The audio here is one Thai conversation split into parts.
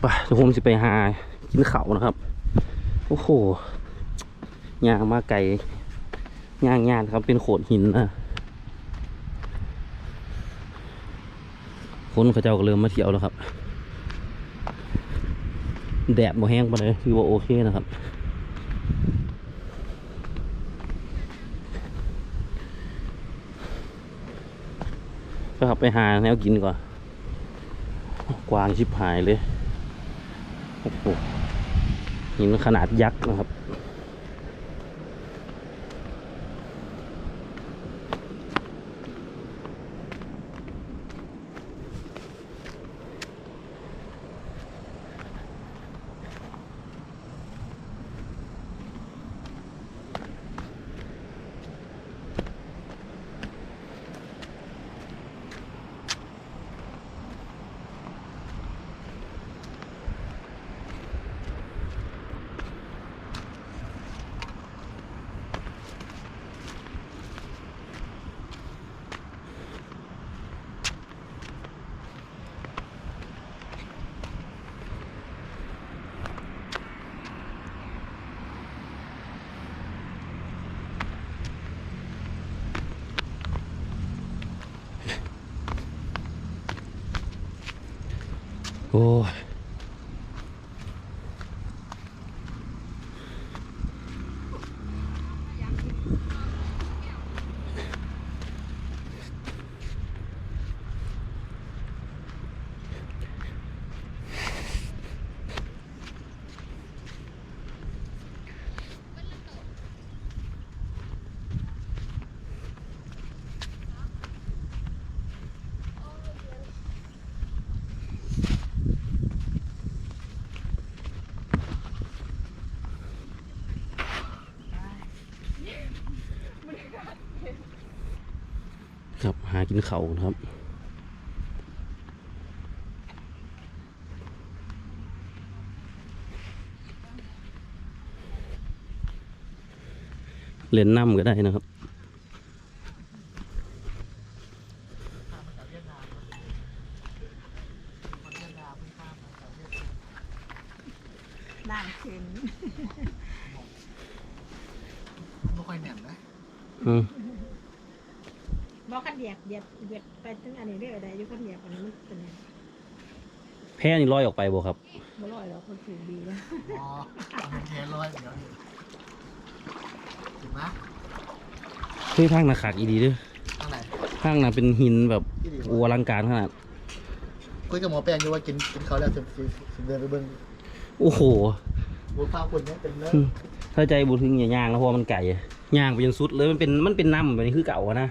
ไปเดี๋ยวผมจะไปหากินเขานะครับ โอ้โหยางมาไก่ย่างยานครับเป็นโขดหินนะคนเขาเจ้าก็เริ่มมาเที่ยวแล้วครับ แดดบ่แห้งไปเลยคือว่าโอเคนะครับไปครับไปหาแนวกินก่อน กวางชิบหายเลย โอ้โหหินขนาดยักษ์นะครับ โากินเขานะครับเล่นน้ำก็ได้นะครับด่างขึ้นไม่ค่อยแน่นนะอืมบอกขัน เหยียบเหยียบเหยียบไปถึงอันนี้เรื่อยได้อยุขันเหยียบอันนี้มันเป็นไงแพ้นี่ลอยออกไปบ่ครับบ่ลอยหรอกคนถือดีนะอ๋อเอาเป็นเทร้อยเดี๋ยวนี้ถูกไหมเฮ้ยทางนาขาดอีดีเด้วยข้างไหนทางน่ะเป็นหินแบบโอ้อลังการขนาดคุยกับหมอแป้งอยู่ว่ากินกินเขาวแล้วสิสิสิเดินไปเบิ่งโอ้โหบูฟ้าคนเนี้ยเป็นเนื้อถ้าใจบูถึงอย่าย่างแล้วเพราะว่ามันไก่ย่างไปจนสุดเลยมันเป็นมันเป็นน้ำแบบนี้คือเก่าอะนะ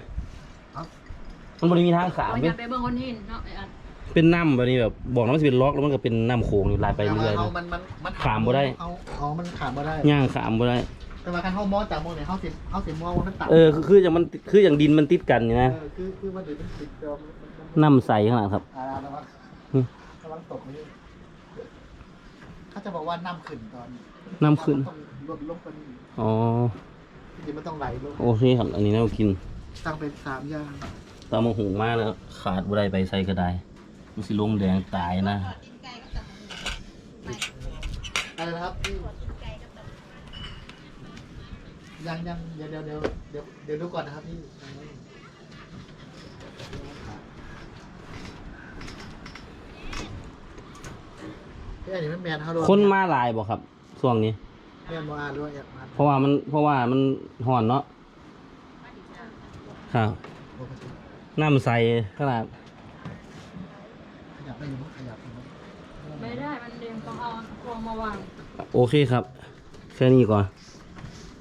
มันบริมีทางขามเอาอเป็ย่านไปเบิ่งคนหินเนาะไอ้อันเป็นน้ำแบบนี้แบบบอกนะมันจะเป็นล็อกแล้วมันก็เป็นน้ำโขงอยู่ลายไปเรื่อยๆเอานะ มันมันมันขามบ่ได้ เอาเอามันขามบ่ได้ ย่างขามไปได้แต่ว่าคันเฮามองจากมองเนี่ยเฮาสิเฮาสิมองว่ามันต่ำเออคือคืออย่างมันคืออย่างดินมันติดกันอยู่เอนะอคือคือมันเดี๋ยวมันติดเดี๋ยวมันมันน้ำใสขนาดครับ อ่าระวังอืม ระวังตกนี่เขาจะบอกว่าน้ำขึ้นตอนน้ำขึ้น ต้องลดลงไปนี่อ๋อ จริงๆมันต้องไหลลงโอเคครับ อันนี้เรากิน ตั้งเป็นสามอย่าง ตามมาหุงมากแล้ว ขาดบุได้ไปใส่ก็ได้มันสิลงแดงตายนะอะไรนะครับพี่ยังยังเดี๋ยวเดี๋ยวเดี๋ยวเดี๋ยวเดี๋ยวดูก่อนนะครับพี่พี่อันนี้มันแมนเขาโดนคนมาหลายบ่ครับช่วงนี้แมนโมอาด้วยแอบมาเพราะว่ามันเพราะว่ามันห่อนเนาะครับปกติ น้ำใสขนาดขยับได้อยู่มั้งขยับอยู่มั้งไม่ได้ มันเรียงต้องเอาพวงมาวาง โอเคครับ แค่นี้ก่อนโ